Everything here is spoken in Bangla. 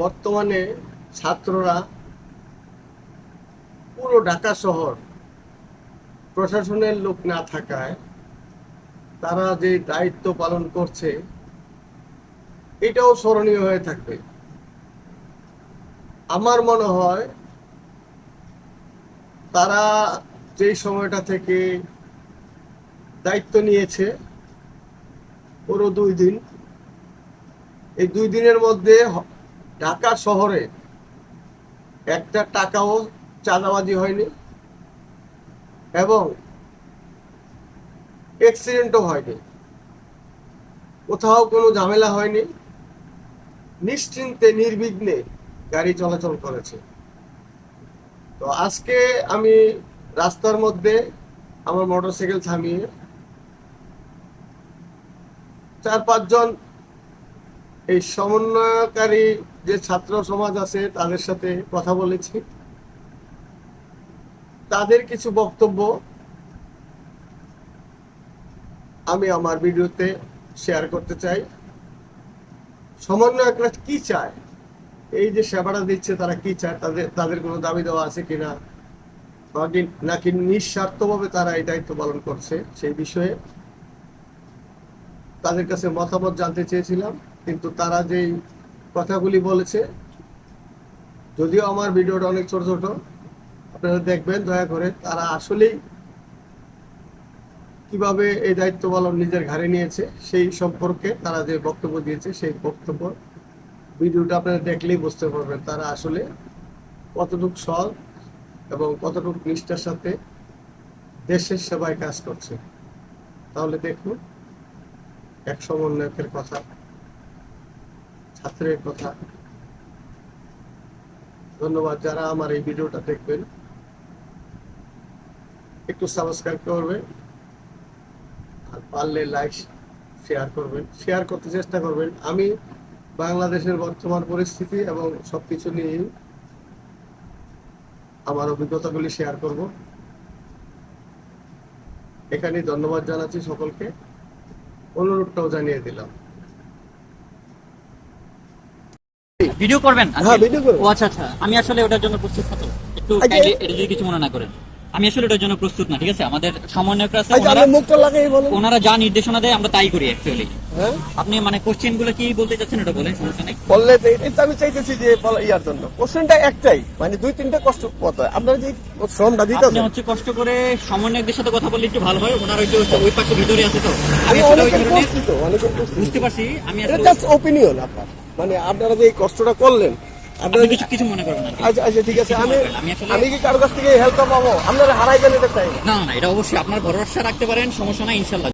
বর্তমানে ছাত্ররা পুরো ঢাকা শহর প্রশাসনের লোক না থাকায় তারা যে দায়িত্ব পালন করছে, এটাও স্মরণীয় হয়ে থাকবে। আমার মনে হয় তারা যেই সময়টা থেকে দায়িত্ব নিয়েছে পুরো দুই দিন। এই দুই দিনের মধ্যে ঢাকা শহরে একটা টাকাও চাঁদাবাজি হয়নি এবং অ্যাক্সিডেন্টও হয়নি। কোথাও কোনো ঝামেলা হয়নি। নিশ্চিন্তে, নির্বিঘ্নে গাড়ি চলাচল করেছে। তো আজকে আমি রাস্তার মধ্যে আমার মোটরসাইকেল থামিয়ে চার পাঁচজন এই সমন্বয়কারী যে ছাত্র সমাজ আছে, তাদের সাথে কথা বলেছি। তাদের কিছু বক্তব্য আমি আমার ভিডিওতে শেয়ার করতে চাই। সমন্বয়করা কি চায়? এই যে সেবাটা দিচ্ছে, তারা কি চায়? তাদের তাদের কোনো দাবি দেওয়া আছে কিনা? নাকি- নিঃস্বার্থভাবে তারা এই দায়িত্ব পালন করছে সেই বিষয়ে? তাদের কাছে মতামত জানতে চেয়েছিলাম। কিন্তু তারা যেই কথাগুলি বলেছে, যদিও আমার ভিডিওটা অনেক ছোট ছোট, আপনারা দেখবেন, দয়া করে তারা আসলেই কীভাবে এই দায়িত্ব পালন নিজের ঘাড়ে নিয়েছে, সেই সম্পর্কে তারা যে বক্তব্য দিয়েছে, সেই বক্তব্য ভিডিওটা আপনারা দেখলেই বুঝতে পারবেন তারা আসলে কতটুকু সৎ এবং কতটুকু নিষ্ঠার সাথে দেশের সেবায় কাজ করছে। তাহলে দেখুন, এক সমন্বয়কের কথা। ছাত্রের কথা। ধন্যবাদ যারা আমার এই ভিডিওটা দেখবেন। একটু সাবস্ক্রাইব করবেন। আর পারলে লাইক শেয়ার করবেন। শেয়ার করতে চেষ্টা করবেন। আমি বাংলাদেশের বর্তমান পরিস্থিতি এবং সব কিছু নিয়ে আমার অভিজ্ঞতাগুলি শেয়ার করব। এখানে ধন্যবাদ জানাচ্ছি সকলকে। অনুরোধটাও জানিয়ে দিলাম। ভিডিও করবেন? হ্যাঁ, ভিডিও করব। ও আচ্ছা আচ্ছা। আমি আসলে ওটার জন্য প্রস্তুত হতো। একটু আচ্ছা। এটা যদি কিছু মনে না করেন। আমি আসলে ওটার জন্য প্রস্তুত না ঠিক আছে? আমাদের সমন্বয়করা আছে আচ্ছা ওনারা যা নির্দেশনা দেয় আমরা তাই করি অ্যাকচুয়ালি আপনি মানে কোশ্চেনগুলো কি বলতে চাচ্ছেন ওটা বলেন সমস্যা নেই। বললে তো আমি চাইতেছি যে ইয়ার জন্য। কোশ্চেনটা একটাই মানে দুই তিনটা কষ্ট পথ হয়। আপনারা যে শ্রমটা আপনি হচ্ছে কষ্ট করে সমন্বয়কদের সাথে কথা বললে একটু ভালো হয়। ওনারা যে ওই পাশে ভিতরে আছে তো। আমি তো বুঝতে পারছি আমি এটা জাস্ট ওপিনিয়ন আপনার। মানে আপনারা যে এই কষ্টটা করলেন আপনারা কিছু কিছু মনে করবেন না। আচ্ছা আচ্ছা ঠিক আছে। আমি আমি কি কারও কাছ থেকে হেল্প পাবো আপনারা হারাই গেলে এটা চাই। না না না এটা অবশ্যই আপনার ভরসা রাখতে পারেন সমস্যা নাই ইনশাল্লাহ।